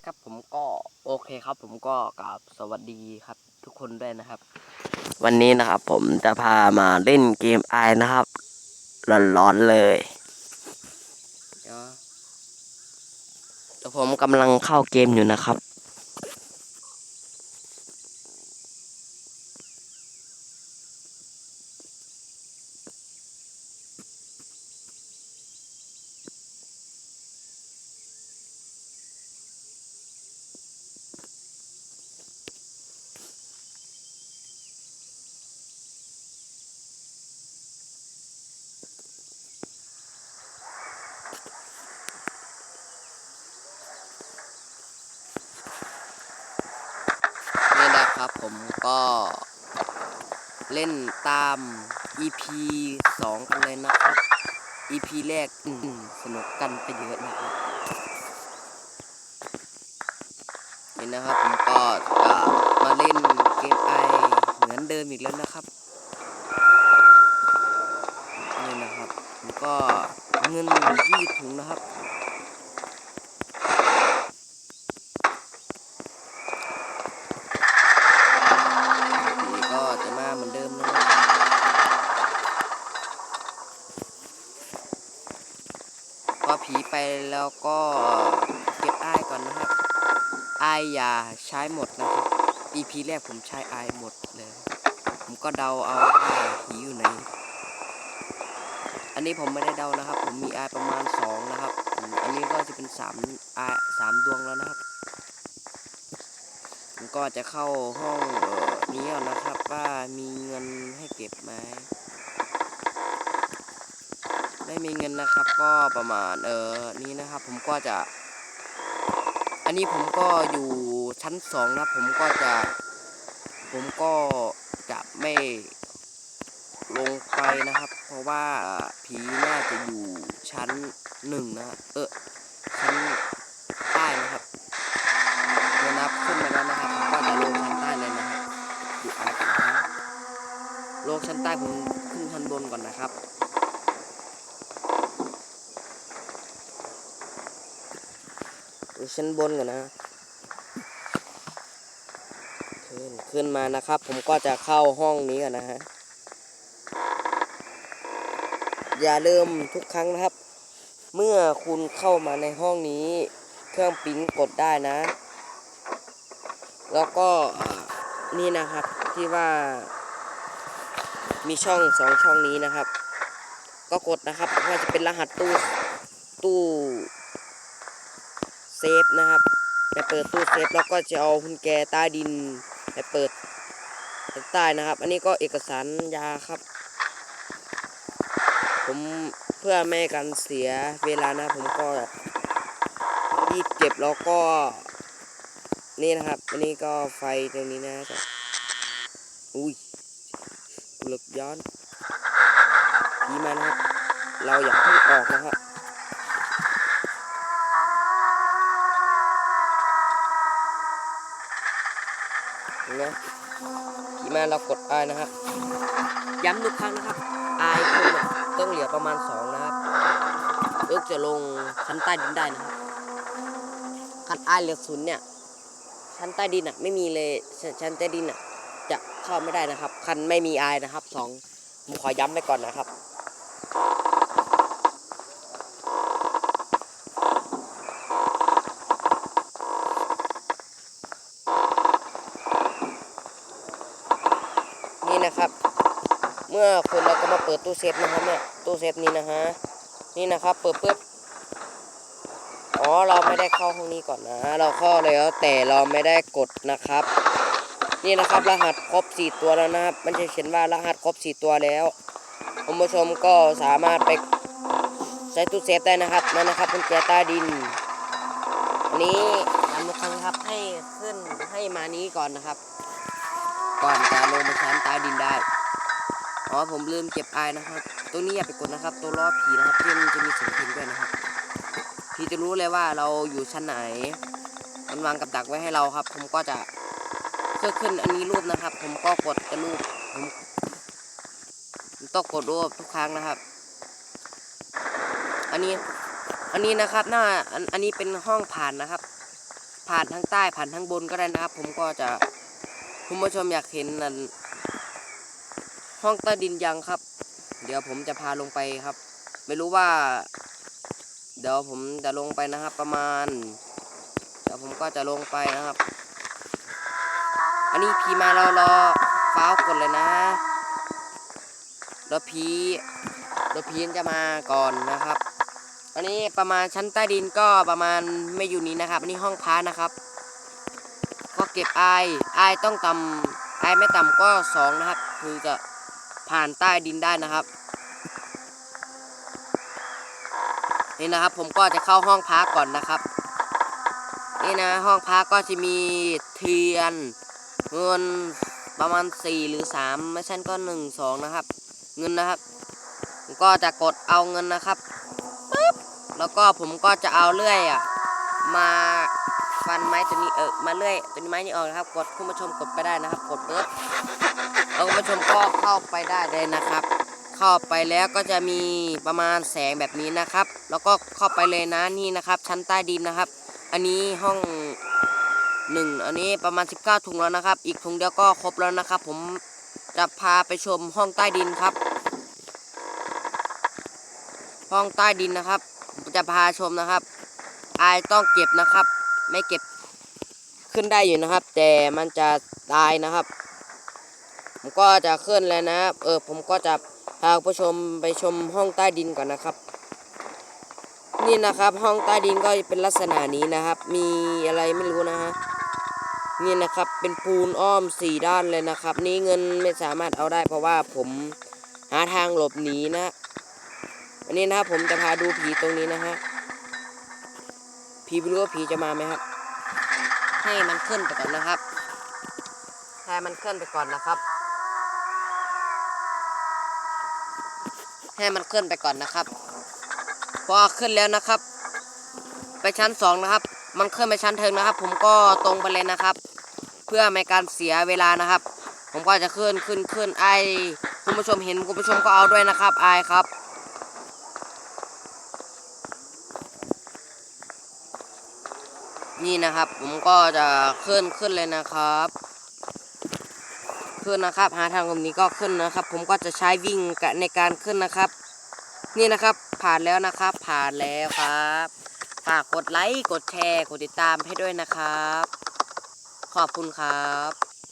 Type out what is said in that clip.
นะครับ ผมก็โอเคครับ ผมก็กราบสวัสดีครับ ทุกคนด้วยนะครับ วันนี้นะครับ ผมจะพามาเล่นเกมไอนะครับร้อนๆเลยเดี๋ยวผมกำลังเข้าเกมอยู่นะครับ นะครับ ผมก็เล่นตาม EP 2 กันเลยนะครับ EP แรกสนุกกันไปเยอะนะครับนี่นะครับผมก็จะมาเล่นเกมไอเหมือนเดิมอีกแล้วนะครับนี่นะครับผมก็เงินยี่ถุงนะครับ ผีก็จะมาเหมือนเดิมนะครับพอผีไป แล้วก็เก็บอ้ายก่อนนะครับอ้ายอย่าใช้หมดนะครับ EP แรกผมใช้อ้ายหมดเลย ผมก็เดาเอาว่าผีอยู่ไหน อันนี้ผมไม่ได้เดานะครับ ผมมีอ้ายประมาณสองนะครับ อันนี้ก็จะเป็นสามอ้ายสามดวงแล้วนะครับผมก็จะเข้าห้องออนี้นะครับ ว่ามีเงินให้เก็บไหม ไม่มีเงินนะครับ ก็ประมาณเออนี้นะครับ ผมก็จะ อันนี้ผมก็อยู่ชั้นสองนะผมก็จะ ผมก็จะไม่ลงไปนะครับ เพราะว่าผีน่าจะอยู่ชั้นหนึ่งนะเออชั้นใต้นะครับเมื่อนับขึ้นมาแล้วนะครับผมก็จะลงชั้นใต้เลยนะครับอยู่อาร์ตนะลงชั้นใต้ผมขึ้นชั้นบนก่อนนะครับ ดูชั้นบนก่อนนะ ขึ้นขึ้นมานะครับ ผมก็จะเข้าห้องนี้ก่อนนะฮะ อย่าลืมทุกครั้งนะครับ เมื่อคุณเข้ามาในห้องนี้ เครื่องปิ้นกดได้นะ แล้วก็นี่นะครับที่ว่า มีช่องสองช่องนี้นะครับ ก็กดนะครับว่าจะเป็นรหัสตู้ตู้ เซฟนะครับไปเปิดตู้เซฟแล้วก็จะเอาคุณแกใต้ดินไปเปิดใต้นะครับ อันนี้ก็เอกสารยาครับ ผมเพื่อไม่การเสียเวลานะผมก็รีบเก็บแล้วก็ นี่นะครับ อันนี้ก็ไฟตรงนี้นะจ๊ะอุ้ยหลบย้อนผีมานะครับ เราอยากเพิ่งออกนะครับ ผีมนเรากดอนะครับย้ำทุกครั้งนะครับอคุณเนี่ยต้องเหลือประมาณสองนะครับเอิกจะลงชั้นใต้ดินได้นะครับคันอเหลือศูนย์เนี่ย ชั้นใต้ดินอะไม่มีเลยชชั้นใต้ดินอะจะเข้าไม่ได้นะครับ คันไม่มีอนะครับสองผมขอย้ำไว้ก่อนนะครับ นี่นะครับ เมื่อคนเราก็มาเปิดตู้เซฟนะครับเนี่ยตู้เซฟนี้นะฮะนี่นะครับ เปิดปุ๊บอ๋อเราไม่ได้เข้าห้องนี้ก่อนนะ เราเข้าแล้วแต่เราไม่ได้กดนะครับ นี่นะครับรหัสครบสี่ตัวแล้วนะครับ มันจะเขียนว่ารหัสครบสี่ตัวแล้วคุณผู้ชมก็สามารถไปใช้ตู้เซฟได้นะครับนั่นนะครับกุญแจใต้ดินอันนี้ย้ำทุกครั้งครับให้ขึ้นให้มานี้ก่อนนะครับ ก่อนจะลงไปชั้นใต้ดินได้ อ๋อผมลืมเก็บไอายนะครับ ตัวนี้อย่าไปกดนะครับ ตัวล้อผีนะครับที่มันจะมีเสียงพลงด้วยนะครับพี่จะรู้เลยว่าเราอยู่ชั้นไหน มันวางกับดักไว้ให้เราครับ ผมก็จะเพื่อขึ้นอันนี้รูปนะครับ ผมก็กดกระรูปผมต้องกดรูปทุกครั้งนะครับ อันนี้ อันนี้นะครับ หน้าอันอันนี้เป็นห้องผ่านนะครับ ผ่านทั้งใต้ผ่านทั้งบนก็ได้นะครับ ผมก็จะคุณผู้ชมอยากเห็นนั่น ห้องใต้ดินยังครับ เดี๋ยวผมจะพาลงไปครับ ไม่รู้ว่า เดี๋ยวผมจะลงไปนะครับ ประมาณ เดี๋ยวผมก็จะลงไปนะครับ อันนี้พีมาเรารอฟ้าวกดเลยนะแล้วพีแล้วพีจะมาก่อนนะครับ อันนี้ประมาณชั้นใต้ดินก็ประมาณไม่อยู่นี้นะครับ อันนี้ห้องพักนะครับก็เก็บไอไอต้องต่ำไอไม่ต่ำก็สองนะครับ คือจะ ผ่านใต้ดินได้นะครับ นี่นะครับผมก็จะเข้าห้องพักก่อนนะครับ นี่นะห้องพักก็จะมีเทียน เงินประมาณ 4 หรือ 3 ไม่ใช่ก็ 1 2 นะครับ เงินนะครับ ผมก็จะกดเอาเงินนะครับปึ๊บแล้วก็ผมก็จะเอาเลื่อยอะมาฟันไม้ตัวนี้เออมาเลื่อยตัวนี้ไม้นี้ออกนะครับ กดคุณผู้ชมกดไปได้นะครับ กดปึ๊บ แล้วคุณผู้ชมก็เข้าไปได้เลยนะครับ เข้าไปแล้วก็จะมีประมาณแสงแบบนี้นะครับ แล้วก็เข้าไปเลยนะนี่นะครับ ชั้นใต้ดินนะครับ อันนี้ห้องหนึ่งอันนี้ประมาณ 19 ถุงแล้วนะครับ อีกถุงเดียวก็ครบแล้วนะครับ ผมจะพาไปชมห้องใต้ดินครับ ห้องใต้ดินนะครับ จะพาชมนะครับ อายต้องเก็บนะครับ ไม่เก็บขึ้นได้อยู่นะครับ แต่มันจะตายนะครับ ผมก็จะขึ้นแล้วนะครับเออ ผมก็จะพาผู้ชมไปชมห้องใต้ดินก่อนนะครับ นี่นะครับห้องใต้ดินก็เป็นลักษณะนี้นะครับ มีอะไรไม่รู้นะฮะนี่นะครับเป็นปูนอ้อมสี่ด้านเลยนะครับ นี่เงินไม่สามารถเอาได้เพราะว่าผมหาทางหลบหนีนะอันนี้นะครับผมจะพาดูผีตรงนี้นะฮะผีไม่รู้ว่าผีจะมาไหมครับให้มันขึ้นไปก่อนนะครับให้มันขึ้นไปก่อนนะครับ ให้มันขึ้นไปก่อนนะครับ พอขึ้นแล้วนะครับ ไปชั้นสองนะครับ มันขึ้นไปชั้นเทิงนะครับ ผมก็ตรงไปเลยนะครับ เพื่อไม่การเสียเวลานะครับ ผมก็จะขึ้นขึ้นขึ้นไอคุณผู้ชมเห็นคุณผู้ชมก็เอาด้วยนะครับไอครับนี่นะครับผมก็จะขึ้นขึ้นเลยนะครับ ขึ้นนะครับ หาทางแบบนี้ก็ขึ้นนะครับ ผมก็จะใช้วิ่งในการขึ้นนะครับ นี่นะครับผ่านแล้วนะครับ ผ่านแล้วครับฝากกดไลค์กดแชร์กดติดตามให้ด้วยนะครับ ขอบคุณครับ